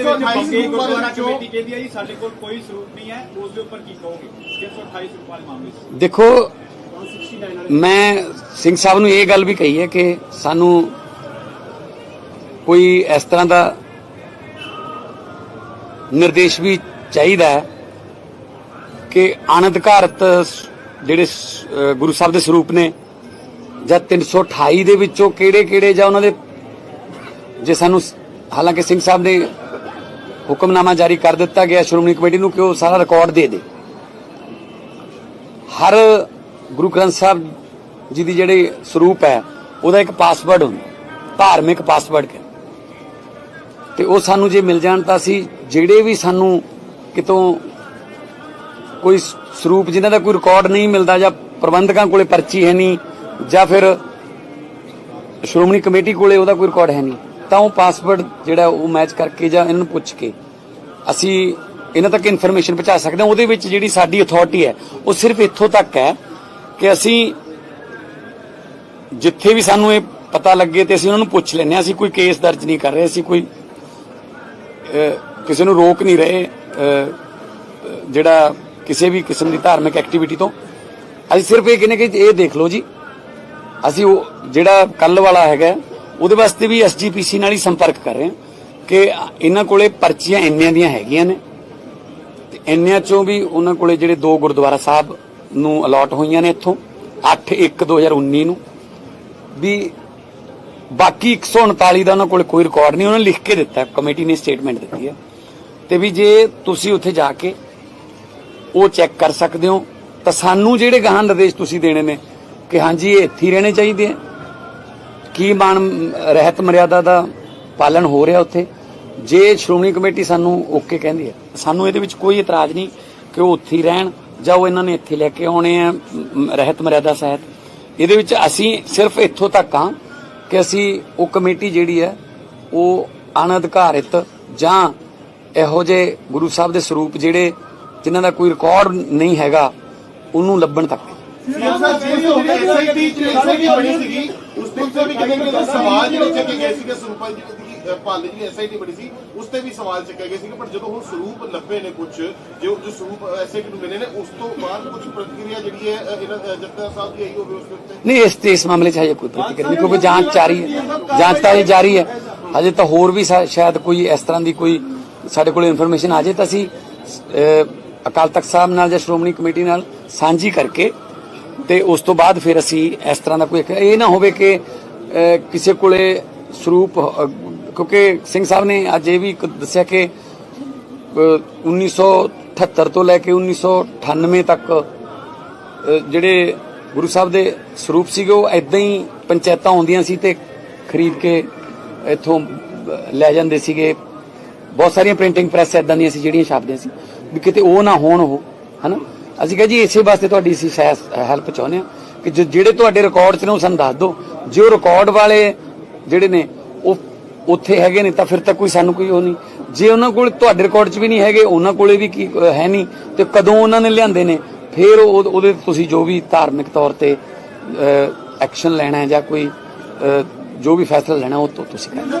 ਦੇ ਵਿੱਚ ਬੰਗੇ ਗੁਰਦੁਆਰਾ ਕਮੇਟੀ ਕਹਿੰਦੀ ਹੈ ਜੀ ਸਾਡੇ ਕੋਲ ਕੋਈ ਸਰੂਪ ਨਹੀਂ ਹੈ ਉਸ ਦੇ ਉੱਪਰ ਕੀ ਕਹੋਗੇ? 128 ਸਰੂਪ ਵਾਲੇ ਮਾਮਲੇ 'ਚ ਦੇਖੋ ਮੈਂ ਸਿੰਘ ਸਾਹਿਬ ਨੂੰ ਇਹ ਗੱਲ ਵੀ ਕਹੀ ਹੈ ਕਿ ਸਾਨੂੰ ਕੋਈ ਇਸ ਤਰ੍ਹਾਂ ਦਾ ਨਿਰਦੇਸ਼ ਵੀ ਚਾਹੀਦਾ ਹੈ ਕਿ ਅਨਧਿਕਾਰਤ ਸ- ਜਿਹੜੇ ਗੁਰੂ ਸਾਹਿਬ ਦੇ ਸਰੂਪ ਨੇ ਜਾਂ 328 ਦੇ ਵਿੱਚੋਂ ਕਿਹੜੇ ਕਿਹੜੇ ਜਾਂ ਉਹਨਾਂ ਦੇ ਜੇ ਸਾਨੂੰ ਹਾਲਾਂਕਿ ਸਿੰਘ ਸਾਹਿਬ ਨੇ ਹੁਕਮਨਾਮਾ ਜਾਰੀ ਕਰ ਦਿੱਤਾ ਗਿਆ ਸ਼੍ਰੋਮਣੀ ਕਮੇਟੀ ਨੂੰ ਕਿ ਉਹ ਸਾਰਾ ਰਿਕਾਰਡ ਦੇ ਦੇ। ਹਰ ਗੁਰੂ ਗ੍ਰੰਥ ਸਾਹਿਬ ਜੀ ਦੀ ਜਿਹੜੇ ਸਰੂਪ ਹੈ, ਉਹਦਾ ਇੱਕ ਪਾਸਵਰਡ ਹੁੰਦਾ, ਧਾਰਮਿਕ ਪਾਸਵਰਡ ਹੈ ਤੇ ਉਹ ਸਾਨੂੰ ਜੇ ਮਿਲ ਜਾਣ ਤਾਂ ਅਸੀਂ ਜਿਹੜੇ ਵੀ ਸਾਨੂੰ ਕਿਤੋਂ ਕੋਈ ਸਰੂਪ ਜਿਨ੍ਹਾਂ ਦਾ ਕੋਈ ਰਿਕਾਰਡ ਨਹੀਂ ਮਿਲਦਾ ਜਾਂ ਪ੍ਰਬੰਧਕਾਂ ਕੋਲੇ ਪਰਚੀ ਹੈ ਨਹੀਂ ਜਾਂ ਫਿਰ ਸ਼੍ਰੋਮਣੀ ਕਮੇਟੀ ਕੋਲੇ ਉਹਦਾ ਕੋਈ ਰਿਕਾਰਡ ਹੈ ਨਹੀਂ। ਤਾਂ ਉਹ ਪਾਸਵਰਡ ਜਿਹੜਾ ਉਹ ਮੈਚ ਕਰਕੇ ਜਾਂ ਇਹਨਾਂ ਨੂੰ ਪੁੱਛ ਕੇ ਅਸੀਂ ਇਹਨਾਂ ਤੱਕ ਇਨਫੋਰਮੇਸ਼ਨ ਪਹੁੰਚਾ ਸਕਦੇ ਹਾਂ। ਉਹਦੇ ਵਿੱਚ ਜਿਹੜੀ ਸਾਡੀ ਅਥਾਰਟੀ ਹੈ, ਉਹ ਸਿਰਫ ਇੱਥੋਂ ਤੱਕ ਹੈ ਕਿ ਅਸੀਂ ਜਿੱਥੇ ਵੀ ਸਾਨੂੰ ਇਹ ਪਤਾ ਲੱਗੇ ਤੇ ਅਸੀਂ ਉਹਨਾਂ ਨੂੰ ਪੁੱਛ ਲੈਂਦੇ ਹਾਂ। ਅਸੀਂ ਕੋਈ ਕੇਸ ਦਰਜ ਨਹੀਂ ਕਰ ਰਹੇ, ਅਸੀਂ ਕੋਈ ਕਿਸੇ ਨੂੰ ਰੋਕ ਨਹੀਂ ਰਹੇ ਜਿਹੜਾ ਕਿਸੇ ਵੀ ਕਿਸਮ ਦੀ ਧਾਰਮਿਕ ਐਕਟੀਵਿਟੀ ਤੋਂ। ਅਸੀਂ ਸਿਰਫ ਇਹ ਕਹਿੰਦੇ ਕਿ ਇਹ ਦੇਖ ਲਓ ਜੀ, ਅਸੀਂ ਉਹ ਜਿਹੜਾ ਕੱਲ ਵਾਲਾ ਹੈਗਾ ਉਹਦੇ ਵਾਸਤੇ ਵੀ ਐਸਜੀਪੀਸੀ ਨਾਲ ਹੀ ਸੰਪਰਕ ਕਰ ਰਹੇ ਹਾਂ ਕਿ ਇਹਨਾਂ ਕੋਲੇ ਪਰਚੀਆਂ ਇੰਨਿਆਂ ਦੀਆਂ ਹੈਗੀਆਂ ਨੇ ਤੇ ਇੰਨਿਆਂ ਚੋਂ ਵੀ ਉਹਨਾਂ ਕੋਲੇ ਜਿਹੜੇ ਦੋ ਗੁਰਦੁਆਰਾ ਸਾਹਿਬ ਨੂੰ ਅਲਾਟ ਹੋਈਆਂ ਨੇ ਇੱਥੋਂ 8 1 2019 ਨੂੰ। ਵੀ ਬਾਕੀ 139 ਦਾ ਉਹਨਾਂ ਕੋਲੇ ਕੋਈ ਰਿਕਾਰਡ ਨਹੀਂ, ਉਹਨਾਂ ਨੇ ਲਿਖ ਕੇ ਦਿੱਤਾ, ਕਮੇਟੀ ਨੇ ਸਟੇਟਮੈਂਟ ਦਿੱਤੀ ਹੈ। ਤੇ ਵੀ ਜੇ ਤੁਸੀਂ ਉੱਥੇ ਜਾ ਕੇ ਉਹ ਚੈੱਕ ਕਰ ਸਕਦੇ ਹੋ, ਤਾਂ ਸਾਨੂੰ ਜਿਹੜੇ ਗਾਹਾਂ ਨਿਰਦੇਸ਼ ਤੁਸੀਂ ਦੇਣੇ ਨੇ ਕਿ ਹਾਂਜੀ, ਇਹ ਇੱਥੇ ਹੀ ਰਹਿਣੇ ਚਾਹੀਦੇ ਆ। ਕੀ ਮਾਨ ਰਹਿਤ ਮਰਿਆਦਾ ਦਾ ਪਾਲਣ ਹੋ ਰਿਹਾ ਉੱਥੇ ਜੇ ਸ਼੍ਰੋਮਣੀ ਕਮੇਟੀ ਸਾਨੂੰ ਓਕੇ ਕਹਿੰਦੀ ਹੈ ਸਾਨੂੰ ਇਹਦੇ ਵਿੱਚ ਕੋਈ ਇਤਰਾਜ਼ ਨਹੀਂ ਕਿ ਉਹ ਉੱਥੇ ਹੀ ਰਹਿਣ ਜਾਂ ਉਹ ਇਹਨਾਂ ਨੇ ਇੱਥੇ ਲੈ ਕੇ ਆਉਣੇ ਆ ਰਹਿਤ ਮਰਿਆਦਾ ਸਹਿਤ ਇਹਦੇ ਵਿੱਚ ਅਸੀਂ ਸਿਰਫ ਇੱਥੋਂ ਤੱਕ ਹਾਂ ਕਿ ਅਸੀਂ ਉਹ ਕਮੇਟੀ ਜਿਹੜੀ ਹੈ ਉਹ ਅਣਅਧਿਕਾਰਿਤ ਜਾਂ ਇਹੋ ਜਿਹੇ ਗੁਰੂ ਸਾਹਿਬ ਦੇ ਸਰੂਪ ਜਿਹੜੇ ਜਿਨ੍ਹਾਂ ਦਾ ਕੋਈ ਰਿਕਾਰਡ ਨਹੀਂ ਹੈਗਾ ਉਹਨੂੰ ਲੱਭਣ ਤੱਕ ਸਿਆਸਤ ਜਿਹੜੀ ਹੋ ਗਈ ਐਸਆਈਟੀ ਚ ਐਸਆਈਟੀ ਬਣੀ ਸੀਗੀ ਉਸ ਤੇ ਵੀ ਕਿਤੇ ਕਿਤੇ ਸਵਾਲ ਜਿਹੜੇ ਚੱਕੇ ਗਏ ਸੀਗੇ ਸਰੂਪਾਂ ਦੀ ਜਿਹੜੀ ਐਸਆਈਟੀ ਬਣੀ ਸੀ, ਉਸ ਤੇ ਵੀ ਸਵਾਲ ਚੱਕੇ ਗਏ ਸੀਗੇ, ਪਰ ਜਦੋਂ ਹੁਣ ਸਰੂਪ ਲੱਭੇ ਨੇ ਕੁਝ ਜੋ ਜੋ ਸਰੂਪ ਐਸਆਈਟੀ ਨੂੰ ਮਿਲੇ ਨੇ, ਉਸ ਤੋਂ ਬਾਅਦ ਕੁਝ ਪ੍ਰਤੀਕਿਰਿਆ ਜਿਹੜੀ ਹੈ ਇਹਨਾਂ ਜੱਟਾ ਸਾਹਿਬ ਦੀ ਆਈ ਹੋਵੇ ਉਸ ਉੱਤੇ ਨਹੀਂ, ਇਸ ਤੇ ਇਸ ਮਾਮਲੇ 'ਚ ਹਜੇ ਕੋਈ ਪ੍ਰਤੀਕਿਰਿਆ ਨਹੀਂ, ਕਿਉਂਕਿ ਜਾਂਚ ਜਾਰੀ ਹੈ, ਜਾਂਚ ਤਾਂ ਜਾਰੀ ਹੈ। ਹਜੇ ਤਾਂ ਹੋਰ ਵੀ ਸ਼ਾਇਦ ਕੋਈ ਇਸ ਤਰ੍ਹਾਂ ਦੀ ਕੋਈ ਸਾਡੇ ਕੋਲ ਇਨਫੋਰਮੇਸ਼ਨ ਆ ਜੇ ਤਾਂ ਅਸੀਂ ਅਕਾਲ ਤਖਤ ਸਾਹਿਬ ਨਾਲ ਜਾਂ ਸ਼੍ਰੋਮਣੀ ਕਮੇਟੀ ਨਾਲ ਸਾਂਝੀ ਕਰਕੇ ਤੇ ਉਸ ਤੋਂ ਬਾਅਦ ਫਿਰ ਅਸੀਂ ਇਸ ਤਰ੍ਹਾਂ ਦਾ ਕੋਈ ਇਹ ਨਾ ਹੋਵੇ ਕਿ ਕਿਸੇ ਕੋਲੇ ਸਰੂਪ ਕਿਉਂਕਿ ਸਿੰਘ ਸਾਹਿਬ ਨੇ ਅੱਜ ਇਹ ਵੀ ਦੱਸਿਆ ਕਿ, ਅਹ 1978 ਤੋਂ ਲੈ ਕੇ 1998 ਤੱਕ ਜਿਹੜੇ ਗੁਰੂ ਸਾਹਿਬ ਦੇ ਸਰੂਪ ਸੀਗੇ, ਉਹ ਐਦਾਂ ਹੀ ਪੰਚਾਇਤਾਂ ਆਉਂਦੀਆਂ ਸੀ ਤੇ ਖਰੀਦ ਕੇ ਇੱਥੋਂ ਲੈ ਜਾਂਦੇ ਸੀਗੇ। ਬਹੁਤ ਸਾਰੀਆਂ ਪ੍ਰਿੰਟਿੰਗ ਪ੍ਰੈਸ ਐਦਾਂ ਦੀਆਂ ਸੀ ਜਿਹੜੀਆਂ ਛਾਪਦੀਆਂ ਸੀ। ਵੀ ਕਿਤੇ ਉਹ ਨਾ ਹੋਣ ਉਹ, ਹਨਾ? ਅਸੀਂ ਕਿਹਾ ਜੀ, ਇਸੇ ਵਾਸਤੇ ਤੁਹਾਡੀ ਅਸੀਂ ਹੈਲਪ ਚਾਹੁੰਦੇ ਹਾਂ ਕਿ ਜੋ- ਜਿਹੜੇ ਤੁਹਾਡੇ ਰਿਕਾਰਡ 'ਚ ਨੇ, ਉਹ ਸਾਨੂੰ ਦੱਸ ਦਿਓ। ਜੇ ਉਹ ਰਿਕਾਰਡ ਵਾਲੇ ਜਿਹੜੇ ਨੇ, ਉਹ ਉੱਥੇ ਹੈਗੇ ਨੇ, ਤਾਂ ਫਿਰ ਤਾਂ ਕੋਈ ਸਾਨੂੰ ਕੋਈ ਉਹ ਨਹੀਂ। ਜੇ ਉਹਨਾਂ ਕੋਲ ਤੁਹਾਡੇ ਰਿਕਾਰਡ 'ਚ ਵੀ ਨਹੀਂ ਹੈਗੇ, ਉਹਨਾਂ ਕੋਲੇ ਵੀ ਕੀ ਹੈ ਨਹੀਂ, ਤੇ ਕਦੋਂ ਉਹਨਾਂ ਨੇ ਲਿਆਂਦੇ ਨੇ, ਫਿਰ ਉਹ- ਉਹਦੇ ਤੁਸੀਂ ਜੋ ਵੀ ਧਾਰਮਿਕ ਤੌਰ ਤੇ ਐਕਸ਼ਨ ਲੈਣਾ ਹੈ ਜਾਂ ਕੋਈ ਜੋ ਵੀ ਫੈਸਲਾ ਲੈਣਾ, ਉਹ ਤੋਂ ਤੁਸੀਂ ਕਰਨਾ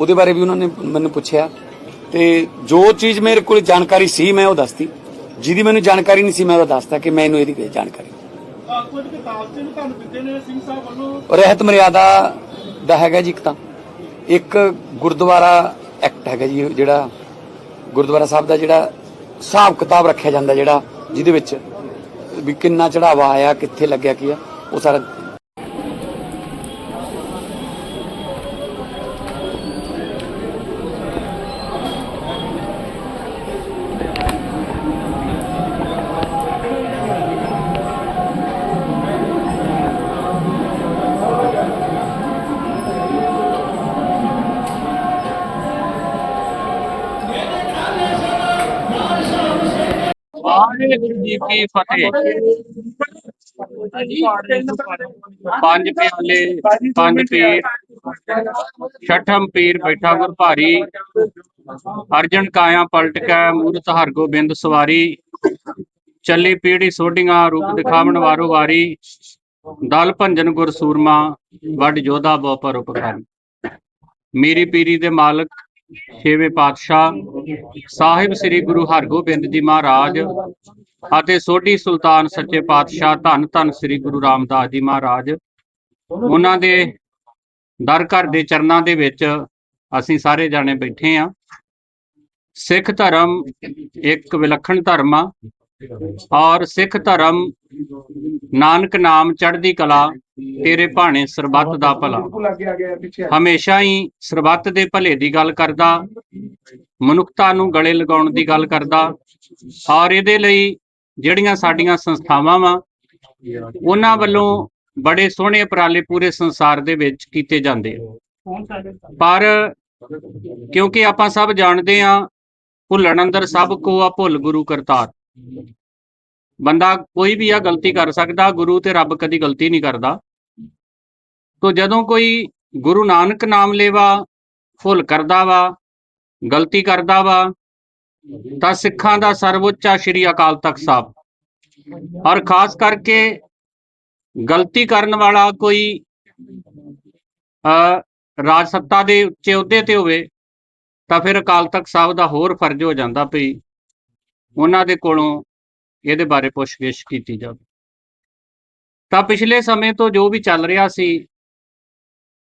ਉਹਦੇ ਬਾਰੇ ਵੀ ਉਹਨਾਂ ਨੇ ਮੈਨੂੰ ਪੁੱਛਿਆ। ਤੇ ਜੋ ਚੀਜ਼ ਮੇਰੇ ਕੋਲ ਜਾਣਕਾਰੀ ਸੀ ਮੈਂ ਉਹ ਦੱਸਤੀ। ਜਿਹਦੀ ਮੈਨੂੰ ਜਾਣਕਾਰੀ ਨਹੀਂ ਸੀ ਮੈਂ ਉਹ ਦੱਸਤਾ ਕਿ ਮੈਨੂੰ ਇਹਦੀ ਕੋਈ ਜਾਣਕਾਰੀ। ਕੁਝ ਕਿਤਾਬ ਚ ਵੀ ਤੁਹਾਨੂੰ ਦਿੱਤੇ ਨੇ ਸਿੰਘ ਸਾਹਿਬ ਵੱਲੋਂ? ਰਹਿਤ ਮਰਿਆਦਾ ਦਾ ਹੈਗਾ ਜੀ ਇੱਕ ਤਾਂ। ਇੱਕ ਗੁਰਦੁਆਰਾ ਐਕਟ ਹੈਗਾ ਜੀ ਜਿਹੜਾ ਗੁਰਦੁਆਰਾ ਸਾਹਿਬ ਦਾ ਜਿਹੜਾ ਹਿਸਾਬ ਕਿਤਾਬ ਰੱਖਿਆ ਜਾਂਦਾ ਜਿਹੜਾ ਜਿਹਦੇ ਵਿੱਚ ਵੀ ਕਿੰਨਾ ਚੜਾਵਾ ਆਇਆ ਕਿੱਥੇ ਲੱਗਿਆ ਕੀ ਆ ਉਹ ਸਾਰਾ ਕੀ ਫਤਿਹ ਪੰਜ ਪਿਆਲੇ ਪੰਜ ਪੀਰ ਛਠਮ ਪੀਰ ਬੈਠਾ ਗੁਰ ਭਾਰੀ ਅਰਜਨ ਕਾਇਆ ਪਲਟ ਕੇ ਮੂਰਤ ਹਰ ਗੋਬਿੰਦ ਸਵਾਰੀ ਚੱਲੀ ਪੀੜੀ ਸੋਢੀਆਂ ਰੂਪ ਦਿਖਾਵਣ ਵਾਰੋ ਵਾਰੀ ਦਲ ਭੰਜਨ ਗੁਰ ਸੂਰਮਾ ਵੱਡ ਜੋਧਾ ਬਹੁ ਪਰ ਉਪਕਾਰੀ। ਮੇਰੀ ਪੀਰੀ ਦੇ ਮਾਲਕ ਛੇਵੇਂ ਪਾਤਸ਼ਾਹ ਸਾਹਿਬ ਸ੍ਰੀ ਗੁਰੂ ਹਰਗੋਬਿੰਦ ਜੀ ਮਹਾਰਾਜ ਅਤੇ ਸੋਢੀ ਸੁਲਤਾਨ ਸੱਚੇ ਪਾਤਸ਼ਾਹ ਧੰਨ ਧੰਨ ਸ੍ਰੀ ਗੁਰੂ ਰਾਮਦਾਸ ਜੀ ਮਹਾਰਾਜ, ਉਹਨਾਂ ਦੇ ਦਰ ਘਰ ਦੇ ਚਰਨਾਂ ਦੇ ਵਿੱਚ ਅਸੀਂ ਸਾਰੇ ਜਾਣੇ ਬੈਠੇ ਆ ਸਿੱਖ ਧਰਮ ਇੱਕ ਵਿਲੱਖਣ ਧਰਮ ਆ ਔਰ ਸਿੱਖ ਧਰਮ ਨਾਨਕ ਨਾਮ ਚੜ੍ਹਦੀ ਕਲਾ ਤੇਰੇ ਭਾਣੇ ਸਰਬੱਤ ਦਾ ਭਲਾ। ਹਮੇਸ਼ਾ ਹੀ ਸਰਬੱਤ ਦੇ ਭਲੇ ਦੀ ਗੱਲ ਕਰਦਾ, ਮਨੁੱਖਤਾ ਨੂੰ ਗਲੇ ਲਗਾਉਣ ਦੀ ਗੱਲ ਕਰਦਾ ਔਰ ਇਹਦੇ ਲਈ ਜਿਹੜੀਆਂ ਸਾਡੀਆਂ ਸੰਸਥਾਵਾਂ ਵਾ, ਉਹਨਾਂ ਵੱਲੋਂ ਬੜੇ ਸੋਹਣੇ ਉਪਰਾਲੇ ਪੂਰੇ ਸੰਸਾਰ ਦੇ ਵਿੱਚ ਕੀਤੇ ਜਾਂਦੇ ਆ। ਪਰ ਕਿਉਂਕਿ ਆਪਾਂ ਸਭ ਜਾਣਦੇ ਆ ਭੁੱਲਣ ਅੰਦਰ ਸਭ ਕੋ ਆ ਭੁੱਲ ਗੁਰੂ ਕਰਤਾਰ। ਬੰਦਾ ਕੋਈ ਵੀ ਆ ਗਲਤੀ ਕਰ ਸਕਦਾ, ਗੁਰੂ ਤੇ ਰੱਬ ਕਦੀ ਗਲਤੀ ਨਹੀਂ ਕਰਦਾ। ਤੋ ਜਦੋਂ ਕੋਈ ਗੁਰੂ ਨਾਨਕ ਨਾਮ ਲੇਵਾ, ਭੁੱਲ ਕਰਦਾ ਵਾ, ਗਲਤੀ ਕਰਦਾ ਵਾ ਤਾਂ ਸਿੱਖਾਂ ਦਾ ਸਰਵਉੱਚਾ ਸ਼੍ਰੀ ਅਕਾਲ ਤਖਤ ਸਾਹਿਬ। ਔਰ ਖਾਸ ਕਰਕੇ ਗਲਤੀ ਕਰਨ ਵਾਲਾ ਕੋਈ, ਅ, ਰਾਜ ਸੱਤਾ ਦੇ ਉੱਚੇ ਅਹੁਦੇ ਤੇ ਹੋਵੇ, ਤਾਂ ਫਿਰ ਅਕਾਲ ਤਖਤ ਸਾਹਿਬ ਦਾ ਹੋਰ ਫਰਜ਼ ਹੋ ਜਾਂਦਾ ਭਈ ਉਹਨਾਂ ਦੇ ਕੋਲੋਂ ਇਹਦੇ ਬਾਰੇ ਪੁੱਛਗਿੱਛ ਕੀਤੀ ਜਾਵੇ। ਤਾਂ ਪਿਛਲੇ ਸਮੇਂ ਤੋਂ ਜੋ ਵੀ ਚੱਲ ਰਿਹਾ ਸੀ,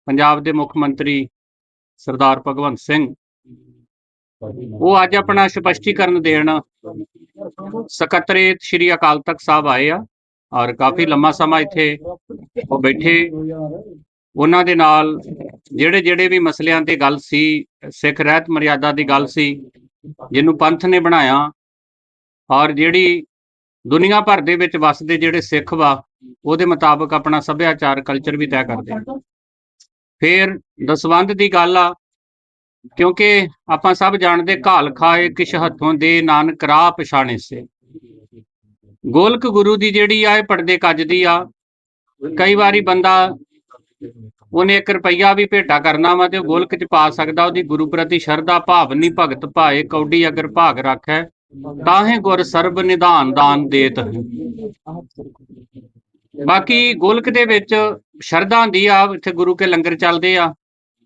ਪੰਜਾਬ ਦੇ ਮੁੱਖ ਮੰਤਰੀ ਸਰਦਾਰ ਭਗਵੰਤ ਸਿੰਘ ਉਹ ਅੱਜ ਆਪਣਾ ਸਪਸ਼ਟੀਕਰਨ ਦੇਣ ਸਕੱਤਰੇਤ ਸ਼੍ਰੀ ਅਕਾਲ ਤਖਤ ਸਾਹਿਬ ਆਏ ਆ ਔਰ ਕਾਫੀ ਲੰਮਾ ਸਮਾਂ ਇੱਥੇ ਉਹ ਬੈਠੇ। ਉਹਨਾਂ ਦੇ ਨਾਲ ਜਿਹੜੇ ਜਿਹੜੇ ਵੀ ਮਸਲਿਆਂ ਤੇ ਗੱਲ ਸੀ, ਸਿੱਖ ਰਹਿਤ ਮਰਿਆਦਾ ਦੀ ਗੱਲ ਸੀ, ਜਿਹਨੂੰ ਪੰਥ ਨੇ ਬਣਾਇਆ ਔਰ ਜਿਹੜੀ ਦੁਨੀਆ ਭਰ ਦੇ ਵਿੱਚ ਵਸਦੇ ਜਿਹੜੇ ਸਿੱਖ ਵਾ, ਉਹਦੇ ਮੁਤਾਬਕ ਆਪਣਾ ਸੱਭਿਆਚਾਰ ਕਲਚਰ ਵੀ ਤੈਅ ਕਰਦੇ ਫਿਰ ਦਸਵੰਧ ਦੀ ਗੱਲ ਆ ਕਿਉਂਕਿ ਆਪਾਂ ਸਭ ਜਾਣਦੇ ਘਾਲ ਖਾਏ ਕਿਛ ਹੱਥੋਂ ਦੇ, ਨਾਨਕ ਰਾਹ ਪਛਾਣੇ ਸੇ। ਗੋਲਕ ਗੁਰੂ ਦੀ ਜਿਹੜੀ ਆ, ਇਹ ਪਰਦੇ ਕੱਜਦੀ ਆ। ਕਈ ਵਾਰੀ ਬੰਦਾ ਉਹਨੇ 1 ਰੁਪਈਆ ਵੀ ਭੇਟਾ ਕਰਨਾ ਵਾ ਤੇ ਉਹ ਗੋਲਕ ਚ ਪਾ ਸਕਦਾ, ਉਹਦੀ ਗੁਰੂ ਪ੍ਰਤੀ ਸ਼ਰਧਾ, ਭਾਵ ਨਹੀਂ ਭਗਤ ਭਾਏ, ਕੌਡੀ ਅਗਰ ਭਾਗ ਰੱਖੈ, ਤਾਹੇ ਗੁਰ ਸਰਬ ਨਿਧਾਨ ਦਾਨ ਦੇਤ ਹੈ ਬਾਕੀ ਗੋਲਕ ਦੇ ਵਿੱਚ ਸ਼ਰਧਾ ਹੁੰਦੀ ਆ, ਇੱਥੇ ਗੁਰੂ ਕੇ ਲੰਗਰ ਚੱਲਦੇ ਆ।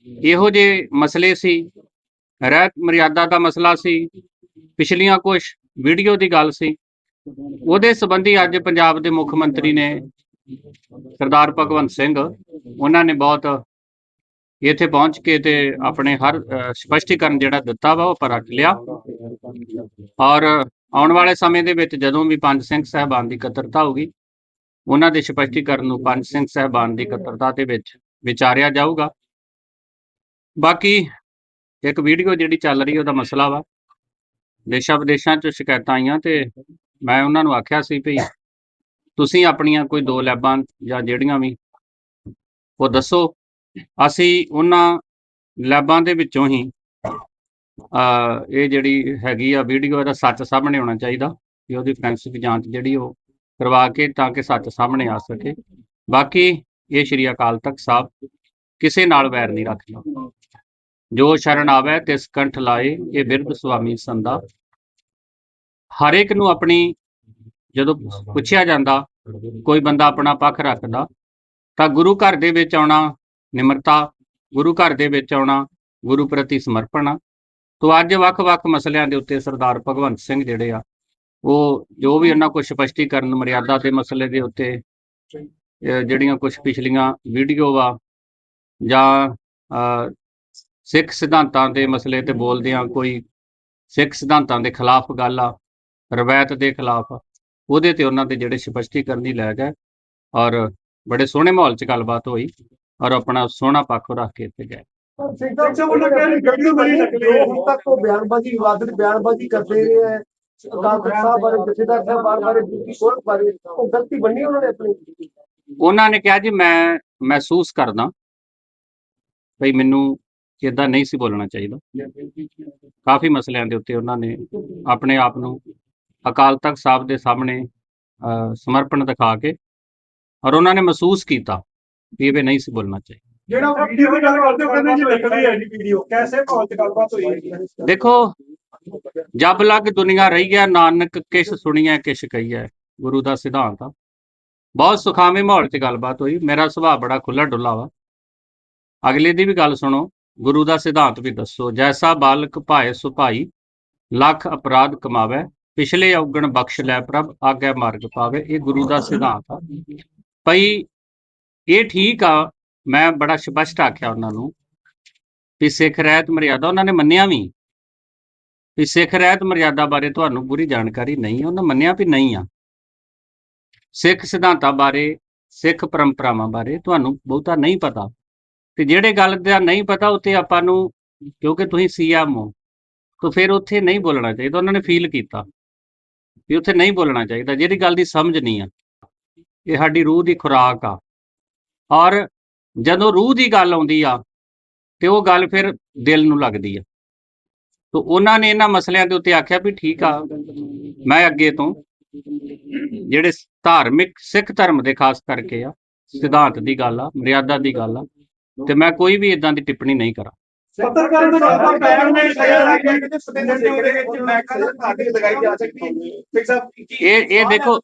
ਇਹੋ ਜੇ ਮਸਲੇ ਸੀ ਰਹਿਤ ਮਰਿਆਦਾ ਦਾ ਮਸਲਾ ਸੀ ਪਿਛਲੀਆਂ ਕੁਝ ਵੀਡੀਓ ਦੀ ਗੱਲ ਸੀ। ਉਹਦੇ ਸੰਬੰਧੀ ਅੱਜ ਪੰਜਾਬ ਦੇ ਮੁੱਖ ਮੰਤਰੀ ਨੇ ਸਰਦਾਰ ਭਗਵੰਤ ਸਿੰਘ ਉਹਨਾਂ ਨੇ ਬਹੁਤ ਇੱਥੇ ਪਹੁੰਚ ਕੇ ਤੇ ਆਪਣੇ ਹਰ ਅ, ਸਪਸ਼ਟੀਕਰਨ ਜਿਹੜਾ ਦਿੱਤਾ ਵਾ ਉਹ ਪਰ ਰੱਖ ਲਿਆ। ਔਰ ਆਉਣ ਵਾਲੇ ਸਮੇਂ ਦੇ ਵਿੱਚ ਜਦੋਂ ਵੀ ਪੰਜ ਸਿੰਘ ਸਹਿਬਾਨ ਦੀ ਇਕੱਤਰਤਾ ਹੋਊਗੀ ਉਹਨਾਂ ਦੇ ਸਪਸ਼ਟੀਕਰਨ ਨੂੰ ਪੰਜ ਸਿੰਘ ਸਹਿਬਾਨ ਦੀ ਇਕੱਤਰਤਾ ਦੇ ਵਿੱਚ ਵਿਚਾਰਿਆ ਜਾਊਗਾ। ਬਾਕੀ ਇੱਕ ਵੀਡੀਓ ਜਿਹੜੀ ਚੱਲ ਰਹੀ ਉਹਦਾ ਮਸਲਾ ਵਾ। ਦੇਸ਼ਾਂ ਵਿਦੇਸ਼ਾਂ 'ਚ ਸ਼ਿਕਾਇਤਾਂ ਆਈਆਂ ਤੇ ਮੈਂ ਉਹਨਾਂ ਨੂੰ ਆਖਿਆ ਸੀ ਵੀ ਤੁਸੀਂ ਆਪਣੀਆਂ ਕੋਈ ਦੋ ਲੈਬਾਂ ਜਾਂ ਜਿਹੜੀਆਂ ਵੀ ਉਹ ਦੱਸੋ। ਅਸੀਂ ਉਹਨਾਂ ਲੈਬਾਂ ਦੇ ਵਿੱਚੋਂ ਹੀ ਅ ਇਹ ਜਿਹੜੀ ਹੈਗੀ ਆ ਵੀਡੀਓ ਇਹਦਾ ਸੱਚ ਸਾਹਮਣੇ ਆਉਣਾ ਚਾਹੀਦਾ ਕਿ ਉਹਦੀ ਫੋਰੈਂਸਿਕ ਜਾਂਚ ਜਿਹੜੀ ਉਹ ਕਰਵਾ ਕੇ ਤਾਂ ਕਿ ਸੱਚ ਸਾਹਮਣੇ ਆ ਸਕੇ। ਬਾਕੀ ਇਹ ਸ਼੍ਰੀ ਅਕਾਲ ਤਖਤ ਸਾਹਿਬ ਕਿਸੇ ਨਾਲ ਵੈਰ ਨਹੀਂ ਰੱਖਦਾ। ਜੋ ਸ਼ਰਨ ਆਵੇ, ਤਿਸ ਕੰਠ ਲਾਏ, ਇਹ ਬਿਰਧ ਸੁਆਮੀ ਸੰਦਾ ਹਰ ਇੱਕ ਨੂੰ ਆਪਣੀ ਜਦੋਂ ਪੁੱਛਿਆ ਜਾਂਦਾ, ਕੋਈ ਬੰਦਾ ਆਪਣਾ ਪੱਖ ਰੱਖਦਾ, ਤਾਂ ਗੁਰੂ ਘਰ ਦੇ ਵਿੱਚ ਆਉਣਾ ਨਿਮਰਤਾ, ਗੁਰੂ ਘਰ ਦੇ ਵਿੱਚ ਆਉਣਾ ਗੁਰੂ ਪ੍ਰਤੀ ਸਮਰਪਣ ਆ। ਤੋ ਅੱਜ ਵੱਖ-ਵੱਖ ਮਸਲਿਆਂ ਦੇ ਉੱਤੇ ਸਰਦਾਰ ਭਗਵੰਤ ਸਿੰਘ ਜਿਹੜੇ ਆ, ਉਹ ਜੋ ਵੀ ਉਹਨਾਂ ਕੋਲ ਸਪਸ਼ਟੀਕਰਨ, ਮਰਿਆਦਾ ਦੇ ਮਸਲੇ ਦੇ ਉੱਤੇ ਜਿਹੜੀਆਂ ਕੁਝ ਪਿਛਲੀਆਂ ਵੀਡੀਓ ਵਾ ਜਾਂ ਸਿੱਖ ਸਿਧਾਂਤਾਂ ਦੇ ਮਸਲੇ ਤੇ ਬੋਲਦੇ ਆ ਕੋਈ ਸਿੱਖ ਸਿਧਾਂਤਾਂ ਦੇ ਖਿਲਾਫ ਗੱਲ ਆ, ਰਵਾਇਤ ਦੇ ਖਿਲਾਫ, ਉਹਦੇ ਤੇ ਉਹਨਾਂ ਦੇ ਜਿਹੜੇ ਸਪਸ਼ਟੀਕਰਨ ਦੀ ਲੈ ਗਏ ਔਰ ਬੜੇ ਸੋਹਣੇ ਮਾਹੌਲ 'ਚ ਗੱਲਬਾਤ ਹੋਈ ਔਰ ਆਪਣਾ ਸੋਹਣਾ ਪੱਖ ਰੱਖ ਕੇ ਇੱਥੇ ਗਏ। ਤੱਕ ਬਿਆਨਬਾਜ਼ੀ ਬਿਆਨਬਾਜ਼ੀ ਉਹਨਾਂ ਨੇ ਕਿਹਾ ਜੀ, ਮੈਂ ਮਹਿਸੂਸ ਕਰਦਾ ਭਈ ਮੈਨੂੰ ਇਦਾਂ ਨਹੀਂ ਸੀ ਬੋਲਣਾ ਚਾਹੀਦਾ। ਕਾਫੀ ਮਸਲਿਆਂ ਦੇ ਉੱਤੇ ਉਹਨਾਂ ਨੇ ਆਪਣੇ ਆਪ ਨੂੰ ਅਕਾਲ ਤਖਤ ਸਾਹਿਬ ਦੇ ਸਾਹਮਣੇ ਸਮਰਪਣ ਦਿਖਾ ਕੇ ਔਰ ਉਹਨਾਂ ਨੇ ਮਹਿਸੂਸ ਕੀਤਾ ਵੀ ਇਹ ਨਹੀਂ ਸੀ ਬੋਲਣਾ ਚਾਹੀਦਾ। ਜਿਹੜਾ ਵੀਡੀਓ ਦੀ ਗੱਲ ਕਰਦੇ ਹੋ ਕਹਿੰਦੇ ਜੀ ਨਕਲੀ ਹੈ ਜੀ ਵੀਡੀਓ ਕੈਸੇ ਮਾਹੌਲ ਚ ਗੱਲਬਾਤ ਹੋਈ ਹੈ ਦੇਖੋ ਜਬ ਲਗ ਦੁਨੀਆ ਰਹੀ ਹੈ ਨਾਨਕ ਕਿਛ ਸੁਣੀਐ ਕਿਛ ਕਹੀਐ ਗੁਰੂ ਦਾ ਸਿਧਾਂਤ ਆ। ਬਹੁਤ ਸੁਖਾਵੇਂ ਮਾਹੌਲ 'ਚ ਗੱਲਬਾਤ ਹੋਈ ਮੇਰਾ ਸੁਭਾਅ ਬੜਾ ਖੁੱਲਾ ਡੁੱਲਾ ਵਾ। ਅਗਲੇ ਦੀ ਵੀ ਗੱਲ ਸੁਣੋ, ਗੁਰੂ ਦਾ ਸਿਧਾਂਤ ਵੀ ਦੱਸੋ, ਜੈਸਾ ਬਾਲਕ ਭਾਏ ਸੁਭਾਈ ਲੱਖ ਅਪਰਾਧ ਕਮਾਵੇ, ਪਿਛਲੇ ਔਗਣ ਬਖਸ਼ ਲੈ ਪ੍ਰਭ, ਆਗੇ ਮਾਰਗ ਪਾਵੇ, ਇਹ ਗੁਰੂ ਦਾ ਸਿਧਾਂਤ ਆ। ਭਈ ਇਹ ਠੀਕ ਆ, ਮੈਂ ਬੜਾ ਸਪਸ਼ਟ ਆਖਿਆ ਉਹਨਾਂ ਨੂੰ ਵੀ ਸਿੱਖ ਰਹਿਤ ਮਰਿਆਦਾ, ਉਹਨਾਂ ਨੇ ਮੰਨਿਆ ਵੀ। ਵੀ ਸਿੱਖ ਰਹਿਤ ਮਰਿਆਦਾ ਬਾਰੇ ਤੁਹਾਨੂੰ ਪੂਰੀ ਜਾਣਕਾਰੀ ਨਹੀਂ ਹੈ ਉਹਨਾਂ ਮੰਨਿਆ ਵੀ ਨਹੀਂ ਆ। ਸਿੱਖ ਸਿਧਾਂਤਾਂ ਬਾਰੇ, ਸਿੱਖ ਪਰੰਪਰਾਵਾਂ ਬਾਰੇ ਤੁਹਾਨੂੰ ਬਹੁਤਾ ਨਹੀਂ ਪਤਾ। ਤੇ ਜਿਹੜੇ ਗੱਲ ਦਾ ਨਹੀਂ ਪਤਾ ਉੱਤੇ ਆਪਾਂ ਨੂੰ ਕਿਉਂਕਿ ਤੁਸੀਂ ਸੀਐਮ ਹੋ, ਤਾਂ ਫਿਰ ਉੱਥੇ ਨਹੀਂ ਬੋਲਣਾ ਚਾਹੀਦਾ, ਉਹਨਾਂ ਨੇ ਫੀਲ ਕੀਤਾ ਵੀ ਉੱਥੇ ਨਹੀਂ ਬੋਲਣਾ ਚਾਹੀਦਾ, ਜਿਹੜੀ ਗੱਲ ਦੀ ਸਮਝ ਨਹੀਂ ਆ, ਇਹ ਸਾਡੀ ਰੂਹ ਦੀ ਖੁਰਾਕ ਆ। ਔਰ ਜਦੋਂ ਰੂਹ ਦੀ ਗੱਲ ਆਉਂਦੀ ਆ, ਤੇ ਉਹ ਗੱਲ ਫਿਰ ਦਿਲ ਨੂੰ ਲੱਗਦੀ ਆ। ਤੋ ਉਹਨਾਂ ਨੇ ਇਹਨਾਂ ਮਸਲਿਆਂ ਦੇ ਉੱਤੇ ਆਖਿਆ ਵੀ ਠੀਕ ਆ, ਮੈਂ ਅੱਗੇ ਤੋਂ ਜਿਹੜੇ ਧਾਰਮਿਕ ਸਿੱਖ ਧਰਮ ਦੇ, ਖਾਸ ਕਰਕੇ ਆ, ਸਿਧਾਂਤ ਦੀ ਗੱਲ ਆ, ਮਰਿਆਦਾ ਦੀ ਗੱਲ ਆ ਤੇ ਮੈਂ ਕੋਈ ਵੀ ਇਦਾਂ ਦੀ ਟਿੱਪਣੀ ਨਹੀਂ ਕਰਾਂ ਪੱਤਰਕਾਰਾਂ ਦਾ ਜਵਾਬ ਬੈਨ ਨੇ ਕਿਹਾ ਹੈ ਕਿ ਕਿਤੇ ਸਟੇਸ਼ਨ ਦੇ ਵਿੱਚ ਮੈਂ ਕਹਿੰਦਾ ਤੁਹਾਡੀ ਲਗਾਈ ਜਾ ਸਕਦੀ ਹੈ ਸਿੱਖ ਸਾਹਿਬ ਇਹ ਇਹ ਦੇਖੋ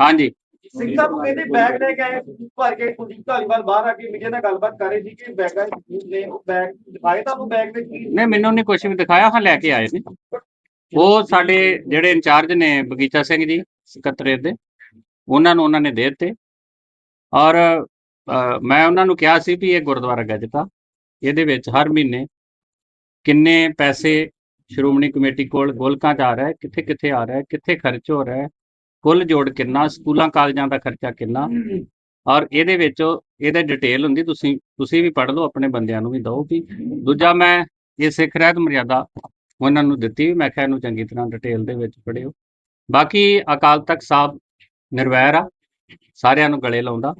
ਹਾਂਜੀ ਸਿੰਘ ਸਾਹਿਬ ਕਹਿੰਦੇ ਬੈਗ ਲੈ ਕੇ ਆਏ ਭਰ ਕੇ ਕੁਲਦੀਪ ਧਾਲੀਵਾਲ ਬਾਹਰ ਆ ਕੇ ਮੀਡੀਆ ਨਾਲ ਗੱਲਬਾਤ ਕਰ ਰਹੇ ਸੀ ਕਿ ਬੈਗਾਂ ਨੇ ਉਹ ਬੈਗ ਦਿਖਾਏ ਤਾਂ ਉਹ ਬੈਗ ਵਿੱਚ ਕੀ ਨਹੀਂ ਮੈਨੂੰ ਨਹੀਂ ਕੁਝ ਵੀ ਦਿਖਾਇਆ ਹਾਂ ਲੈ ਕੇ ਆਏ ਨੇ ਉਹ ਸਾਡੇ ਜਿਹੜੇ ਇੰਚਾਰਜ ਨੇ ਬਗੀਚਾ ਸਿੰਘ ਜੀ ਸਕੱਤਰੇਤ ਦੇ ਉਹਨਾਂ ਨੂੰ ਉਹਨਾਂ ਨੇ ਦੇ ਦਿੱਤੇ ਔਰ ਮੈਂ ਉਹਨਾਂ ਨੂੰ ਕਿਹਾ ਸੀ ਵੀ ਇਹ ਗੁਰਦੁਆਰਾ ਗੱਜਤਾ ਇਹਦੇ ਵਿੱਚ ਹਰ ਮਹੀਨੇ ਕਿੰਨੇ ਪੈਸੇ ਸ਼੍ਰੋਮਣੀ ਕਮੇਟੀ ਕੋਲ ਗੋਲਕਾਂ 'ਚ ਆ ਰਿਹਾ ਹੈ ਕਿੱਥੇ ਕਿੱਥੇ ਆ ਰਿਹਾ ਹੈ ਕਿੱਥੇ ਖਰਚ ਹੋ ਰਿਹਾ ਹੈ ਕੁੱਲ ਜੋੜ ਕਿੰਨਾ ਸਕੂਲਾਂ ਕਾਲਜਾਂ ਦਾ ਖਰਚਾ ਕਿੰਨਾ? ਔਰ ਇਹਦੇ ਵਿੱਚ ਇਹਦੇ ਡਿਟੇਲ ਹੁੰਦੀ ਤੁਸੀਂ ਤੁਸੀਂ ਵੀ ਪੜ੍ਹ ਲਓ ਆਪਣੇ ਬੰਦਿਆਂ ਨੂੰ ਵੀ ਦਿਓ ਵੀ ਦੂਜਾ ਮੈਂ ਇਹ ਸਿੱਖ ਰਹਿਤ ਮਰਿਆਦਾ ਉਹਨਾਂ ਨੂੰ ਦਿੱਤੀ ਮੈਂ ਕਿਹਾ ਇਹਨੂੰ ਚੰਗੀ ਤਰ੍ਹਾਂ ਡਿਟੇਲ ਦੇ ਵਿੱਚ ਪੜ੍ਹਿਓ। ਬਾਕੀ ਅਕਾਲ ਤਖਤ ਸਾਹਿਬ ਨਿਰਵੈਰ ਆ ਸਾਰਿਆਂ ਨੂੰ ਗਲੇ ਲਾਉਂਦਾ।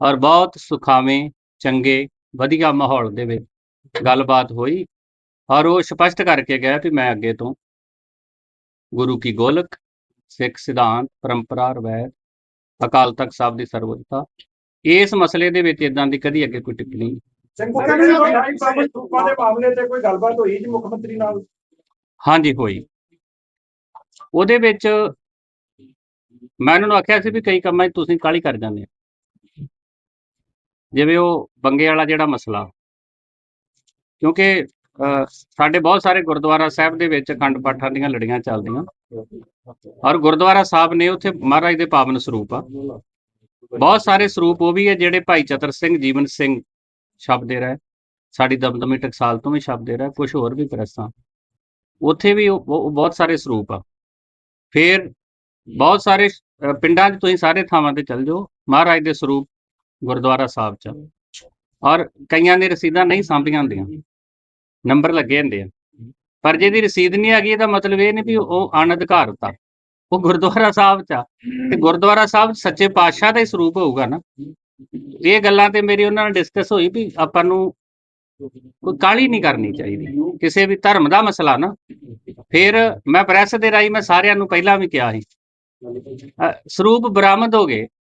ਔਰ ਬਹੁਤ ਸੁਖਾਵੇਂ ਚੰਗੇ ਵਧੀਆ ਮਾਹੌਲ ਦੇ ਵਿੱਚ ਗੱਲਬਾਤ ਹੋਈ ਔਰ ਉਹ ਸਪਸ਼ਟ ਕਰਕੇ ਗਿਆ ਕਿ ਮੈਂ ਅੱਗੇ ਤੋਂ ਗੁਰੂ ਕੀ ਗੋਲਕ ਸਿੱਖ ਸਿਧਾਂਤ ਪਰੰਪਰਾ ਰਵਾਇਤ ਅਕਾਲ ਤਖਤ ਸਾਹਿਬ ਦੀ ਸਰਵਉੱਚਤਾ ਇਸ ਮਸਲੇ ਦੇ ਵਿੱਚ ਇਦਾਂ ਦੀ ਕਦੀ ਅੱਗੇ ਕੋਈ ਟਿੱਪਣੀ ਦੇ ਮਾਮਲੇ ਤੇ ਕੋਈ ਗੱਲਬਾਤ ਹੋਈ ਜੀ ਮੁੱਖ ਮੰਤਰੀ ਨਾਲ? ਹਾਂਜੀ ਹੋਈ। ਉਹਦੇ ਵਿੱਚ ਮੈਂ ਉਹਨਾਂ ਨੂੰ ਆਖਿਆ ਸੀ ਵੀ ਕਈ ਕੰਮਾਂ 'ਚ ਤੁਸੀਂ ਕਾਹਲੀ ਕਰ ਜਾਂਦੇ ਆ ਜਿਵੇਂ ਉਹ ਬੰਗੇ ਵਾਲਾ ਜਿਹੜਾ ਮਸਲਾ। ਕਿਉਂਕਿ ਅਹ, ਸਾਡੇ ਬਹੁਤ ਸਾਰੇ ਗੁਰਦੁਆਰਾ ਸਾਹਿਬ ਦੇ ਵਿੱਚ ਅਖੰਡ ਪਾਠਾਂ ਦੀਆਂ ਲੜੀਆਂ ਚੱਲਦੀਆਂ। ਔਰ ਗੁਰਦੁਆਰਾ ਸਾਹਿਬ ਨੇ ਉੱਥੇ ਮਹਾਰਾਜ ਦੇ ਪਾਵਨ ਸਰੂਪ ਆ। ਬਹੁਤ ਸਾਰੇ ਸਰੂਪ ਉਹ ਵੀ ਹੈ ਜਿਹੜੇ ਭਾਈ ਚਤਰ ਸਿੰਘ ਜੀਵਨ ਸਿੰਘ ਛਪਦੇ ਰਹੇ। ਸਾਡੀ ਦਮਦਮੀ ਟਕਸਾਲ ਤੋਂ ਵੀ ਛਪਦੇ ਰਹੇ ਕੁਝ ਹੋਰ ਵੀ ਪ੍ਰੈਸਾਂ ਉੱਥੇ ਵੀ ਉਹ ਬਹੁਤ ਸਾਰੇ ਸਰੂਪ ਆ। ਫਿਰ ਬਹੁਤ ਸਾਰੇ ਪਿੰਡਾਂ 'ਚ ਤੁਸੀਂ ਸਾਰੇ ਥਾਵਾਂ ਤੇ ਚੱਲ ਜਾਓ। ਮਹਾਰਾਜ ਦੇ ਸਰੂਪ ਗੁਰਦੁਆਰਾ ਸਾਹਿਬ 'ਚ। ਔਰ ਕਈਆਂ ਨੇ ਰਸੀਦਾਂ ਨਹੀਂ ਸਾਂਭੀਆਂ ਹੁੰਦੀਆਂ। ਨੰਬਰ ਲੱਗੇ ਹੁੰਦੇ ਆ। ਪਰ ਜਿਹਦੀ ਰਸੀਦ ਨਹੀਂ ਹੈਗੀ, ਇਹਦਾ ਮਤਲਬ ਇਹ ਨਹੀਂ ਵੀ ਉਹ ਅਣਅਧਿਕਾਰਤ ਆ ਉਹ ਗੁਰਦੁਆਰਾ ਸਾਹਿਬ 'ਚ ਤੇ ਗੁਰਦੁਆਰਾ ਸਾਹਿਬ ਸੱਚੇ ਪਾਤਸ਼ਾਹ ਦਾ ਹੀ ਸਰੂਪ ਹੋਊਗਾ ਨਾ। ਇਹ ਗੱਲਾਂ ਤੇ ਮੇਰੀ ਉਹਨਾਂ ਨਾਲ ਡਿਸਕਸ ਹੋਈ ਵੀ ਆਪਾਂ ਨੂੰ ਕੋਈ ਕਾਲੀ ਨਹੀਂ ਕਰਨੀ ਚਾਹੀਦੀ। ਕਿਸੇ ਵੀ ਧਰਮ ਦਾ ਮਸਲਾ ਨਾ। ਫਿਰ ਮੈਂ ਪ੍ਰੈਸ ਦੇ ਰਾਹੀਂ ਮੈਂ ਸਾਰਿਆਂ ਨੂੰ ਪਹਿਲਾਂ ਵੀ ਕਿਹਾ ਸੀ। ਸਰੂਪ ਬਰਾਮਦ ਹੋ ਗਏ।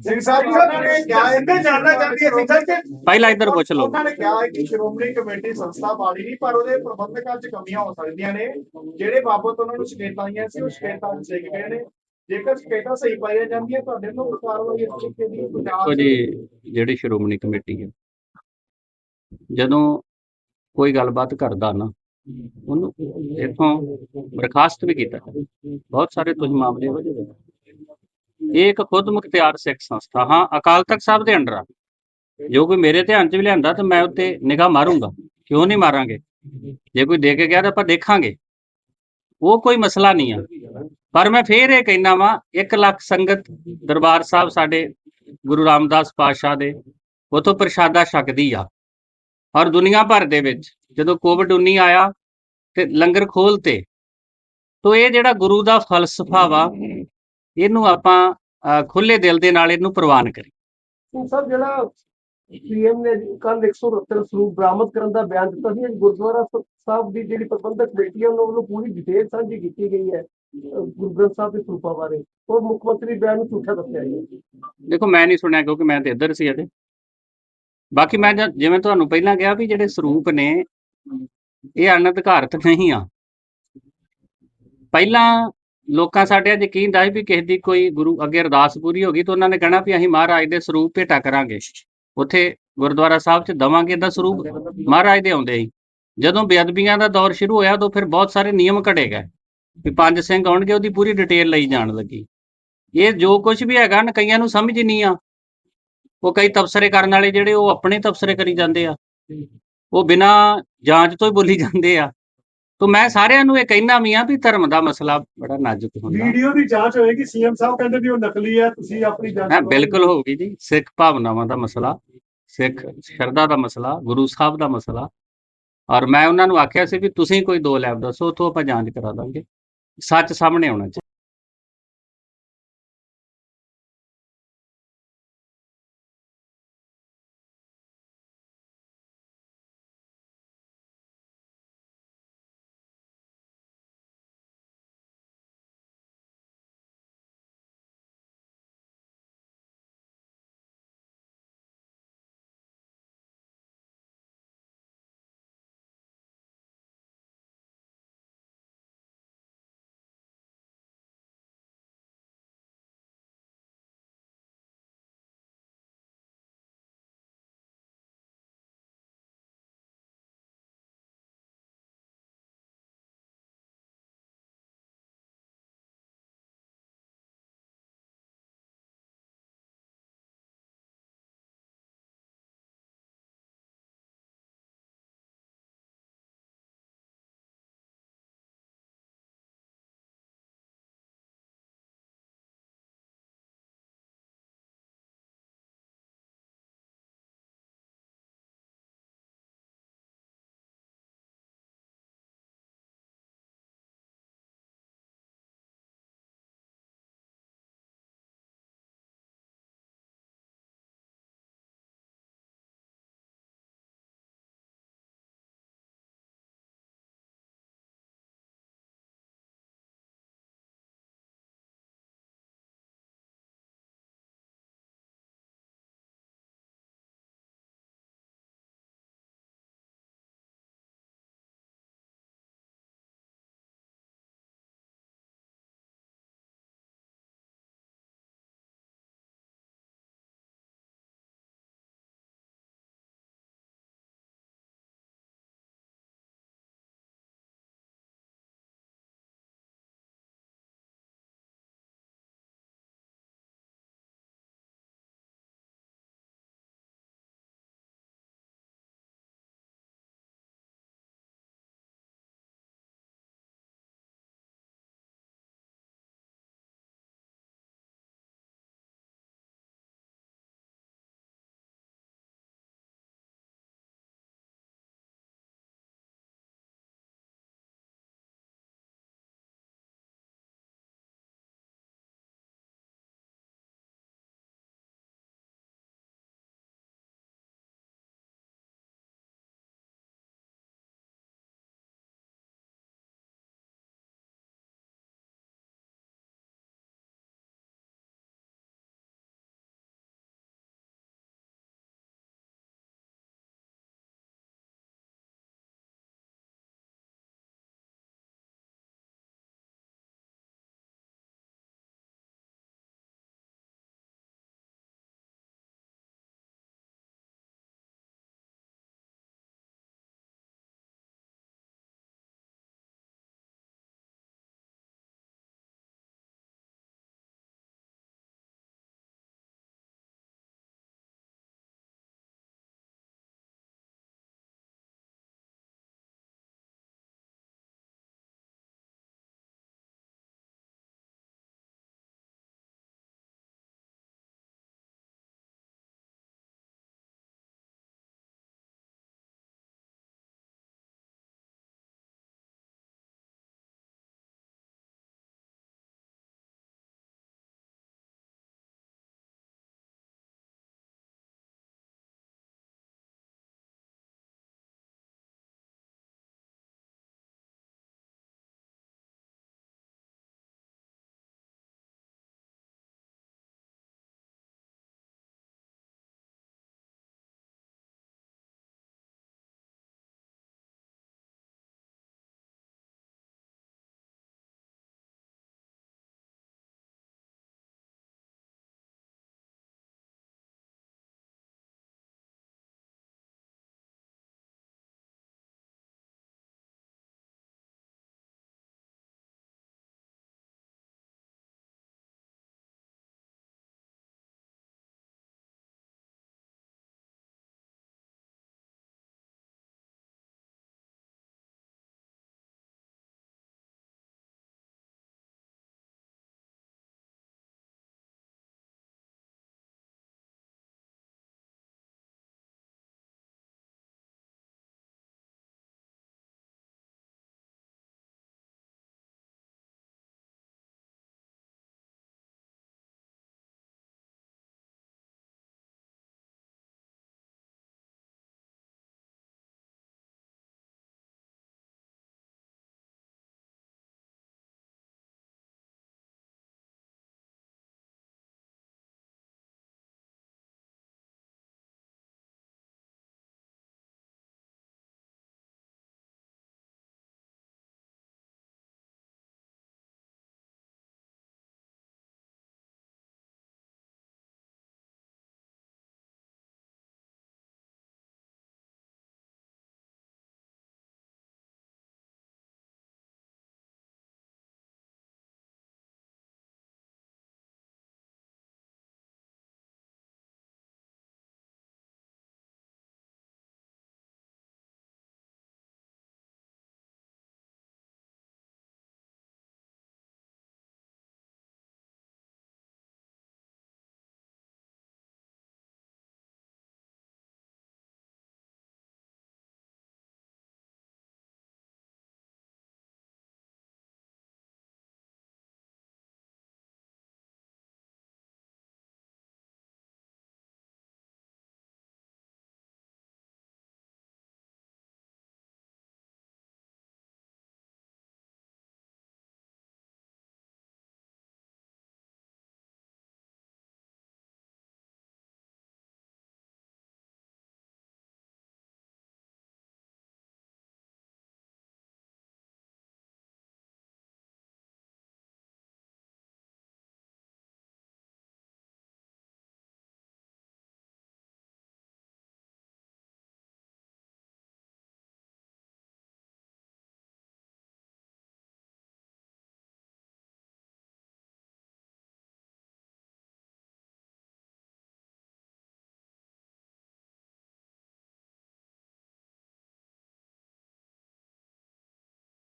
ਸਿੰਘ ਸਾਹਿਬ ਨੇ ਕਿਹਾ ਇਹਨੇ ਜਾਣਨਾ ਚਾਹੁੰਦੀ ਹੈ? ਸਿੰਘ ਸਾਹਿਬ ਕਿ ਪਹਿਲਾਂ ਇੱਧਰ ਪੁੱਛ ਲਓ। ਉਹਨਾਂ ਨੇ ਕਿਹਾ ਹੈ ਕਿ ਸ਼੍ਰੋਮਣੀ ਕਮੇਟੀ ਸੰਸਥਾ ਮਾੜੀ ਨਹੀਂ ਪਰ ਉਹਦੇ ਪ੍ਰਬੰਧਕਾਂ 'ਚ ਕਮੀਆਂ ਹੋ ਸਕਦੀਆਂ ਨੇ। ਜਿਹੜੇ ਬਾਬਤ ਉਹਨਾਂ ਨੂੰ ਸ਼ਿਕਾਇਤਾਂ ਆਈਆਂ ਸੀ ਉਹ ਸ਼ਿਕਾਇਤਾਂ ਸਿੱਖ ਗਏ ਨੇ। ਜੇਕਰ ਸ਼ਿਕਾਇਤਾਂ ਸਹੀ ਪਾਈਆਂ ਜਾਂਦੀਆਂ ਤੁਹਾਡੇ ਨੂੰ ਕਾਰਵਾਈ ਇਸ ਤਰੀਕੇ ਦੀ ਪੰਜਾਬ ਜੀ ਜਿਹੜੀ ਸ਼੍ਰੋਮਣੀ ਕਮੇਟੀ ਹੈ ਜਦੋਂ ਕੋਈ ਗੱਲਬਾਤ ਕਰਦਾ ਨਾ ਉਹਨੂੰ ਇਥੋਂ ਬਰਖਾਸਤ ਵੀ ਕੀਤਾ। ਬਹੁਤ ਸਾਰੇ ਕੁਝ ਮਾਮਲੇ ਹੋ ਜਿਹੇ ਇਹ ਇੱਕ ਖੁਦ ਮੁਖਤਿਆਰ ਸਿੱਖ ਸੰਸਥਾ ਹਾਂ ਅਕਾਲ ਤਖਤ ਸਾਹਿਬ ਦੇ ਅੰਡਰ ਆ ਜੋ ਕੋਈ ਮੇਰੇ ਧਿਆਨ 'ਚ ਵੀ ਲਿਆਂਦਾ ਤਾਂ ਮੈਂ ਉੱਤੇ ਨਿਗਾਹ ਮਾਰੂੰਗਾ ਕਿਉਂ ਨਹੀਂ ਮਾਰਾਂਗੇ ਜੇ ਕੋਈ ਦੇ ਕੇ ਗਿਆ ਤਾਂ ਆਪਾਂ ਦੇਖਾਂਗੇ ਉਹ ਕੋਈ ਮਸਲਾ ਨਹੀਂ ਆ ਪਰ ਮੈਂ ਫੇਰ ਇਹ ਕਹਿਣਾ ਵਾਂ 1 ਲੱਖ ਸੰਗਤ ਦਰਬਾਰ ਸਾਹਿਬ ਸਾਡੇ ਗੁਰੂ ਰਾਮਦਾਸ ਪਾਤਸ਼ਾਹ ਦੇ ਉਥੋਂ ਪ੍ਰਸ਼ਾਦਾ ਛਕਦੀ ਆ ਔਰ ਦੁਨੀਆ ਭਰ ਦੇ ਵਿੱਚ ਜਦੋਂ ਕੋਵਿਡ 19 ਆਇਆ ਤੇ ਲੰਗਰ ਖੋਲਤੇ ਤੋ ਇਹ ਜਿਹੜਾ ਗੁਰੂ ਦਾ ਫਲਸਫਾ ਵਾ ਇਹਨੂੰ ਆਪਾਂ ਖੁੱਲੇ ਦਿਲ ਦੇ ਨਾਲ ਇਹਨੂੰ ਪ੍ਰਵਾਨ ਕਰੀ ਸਾਹਿਬ ਜਿਹੜਾ ਪੀਐਮ ਨੇ ਕੱਲ 169 ਸਰੂਪ ਬਰਾਮਦ ਕਰਨ ਦਾ ਬਿਆਨ ਦਿੱਤਾ ਸੀ ਗੁਰਦੁਆਰਾ ਸਾਹਿਬ ਦੀ ਜਿਹੜੀ ਪ੍ਰਬੰਧਕ ਕਮੇਟੀ ਹੈ ਉਹਨਾਂ ਵੱਲੋਂ ਪੂਰੀ ਡਿਟੇਲ ਸਾਂਝੀ ਕੀਤੀ ਗਈ ਹੈ ਅਹ ਗੁਰੂ ਗ੍ਰੰਥ ਸਾਹਿਬ ਦੇ ਸਰੂਪਾਂ ਬਾਰੇ। ਔਰ ਮੁੱਖ ਮੰਤਰੀ ਬਿਆਨ ਨੂੰ ਝੂਠਾ ਦੱਸਿਆ ਗਿਆ। ਦੇਖੋ ਮੈਂ ਨਹੀਂ ਸੁਣਿਆ ਕਿਉਂਕਿ ਮੈਂ ਤੇ ਇੱਧਰ ਸੀ ਅਜੇ ਬਾਕੀ ਮੈਂ ਜਿਵੇਂ ਤੁਹਾਨੂੰ ਪਹਿਲਾਂ ਕਿਹਾ ਵੀ ਜਿਹੜੇ ਸਰੂਪ ਨੇ ਇਹ ਅਨਧਿਕਾਰਤ ਨਹੀਂ ਆ। ਪਹਿਲਾਂ ਲੋਕਾਂ ਸਾਡੇ ਅੱਜ ਯਕੀਨ ਦਾ ਸੀ ਵੀ ਕਿਸੇ ਦੀ ਕੋਈ ਗੁਰੂ ਅੱਗੇ ਅਰਦਾਸ ਪੂਰੀ ਹੋ ਗਈ ਤਾਂ ਉਹਨਾਂ ਨੇ ਕਹਿਣਾ ਵੀ ਅਸੀਂ ਮਹਾਰਾਜ ਦੇ ਸਰੂਪ ਭੇਟਾ ਕਰਾਂਗੇ ਉੱਥੇ ਗੁਰਦੁਆਰਾ ਸਾਹਿਬ 'ਚ ਦਵਾਂਗੇ ਦਾ ਸਰੂਪ। ਮਹਾਰਾਜ ਦੇ ਆਉਂਦੇ ਸੀ। ਜਦੋਂ ਬੇਅਦਬੀਆਂ ਦਾ ਦੌਰ ਸ਼ੁਰੂ ਹੋਇਆ ਤਾਂ ਫਿਰ ਬਹੁਤ ਸਾਰੇ ਨਿਯਮ ਘੜੇ ਗਏ ਵੀ ਪੰਜ ਸਿੰਘ ਆਉਣਗੇ, ਉਹਦੀ ਪੂਰੀ ਡਿਟੇਲ ਲਈ ਜਾਣ ਲੱਗੀ। ਇਹ ਜੋ ਕੁਝ ਵੀ ਹੈਗਾ ਨਾ ਕਈਆਂ ਨੂੰ ਸਮਝ ਹੀ ਨਹੀਂ ਆ। ਉਹ ਕਈ ਤਬਸਰੇ ਕਰਨ ਵਾਲੇ ਜਿਹੜੇ ਉਹ ਆਪਣੇ ਤਬਸਰੇ ਕਰੀ ਜਾਂਦੇ ਆ। ਉਹ ਬਿਨਾ ਜਾਂਚ ਤੋਂ ਹੀ ਬੋਲੀ ਜਾਂਦੇ ਆ। ਤਾਂ ਮੈਂ ਸਾਰਿਆਂ ਨੂੰ ਇਹ ਕਹਿਣਾ ਵੀ ਆ ਵੀ ਧਰਮ ਦਾ ਮਸਲਾ ਬੜਾ ਨਾਜ਼ੁਕ ਹੁੰਦਾ। ਵੀਡੀਓ ਦੀ ਜਾਂਚ ਹੋਏਗੀ ਸੀਐਮ ਸਾਹਿਬ ਕਹਿੰਦੇ ਵੀ ਉਹ ਨਕਲੀ ਹੈ ਤੁਸੀਂ ਆਪਣੀ ਜਾਂਚ ਹਾਂ। ਬਿਲਕੁਲ ਹੋਊਗੀ ਜੀ ਸਿੱਖ ਭਾਵਨਾਵਾਂ ਦਾ ਮਸਲਾ ਸਿੱਖ ਸ਼ਰਧਾ ਦਾ ਮਸਲਾ ਗੁਰੂ ਸਾਹਿਬ ਦਾ ਮਸਲਾ। ਔਰ ਮੈਂ ਉਹਨਾਂ ਨੂੰ ਆਖਿਆ ਸੀ ਵੀ ਤੁਸੀਂ ਕੋਈ ਦੋ ਲੈਬ ਦੱਸੋ ਉਥੋਂ ਆਪਾਂ ਜਾਂਚ ਕਰਾ ਦਾਂਗੇ। ਸੱਚ ਸਾਹਮਣੇ ਆਉਣਾ ਚਾਹੀਦਾ।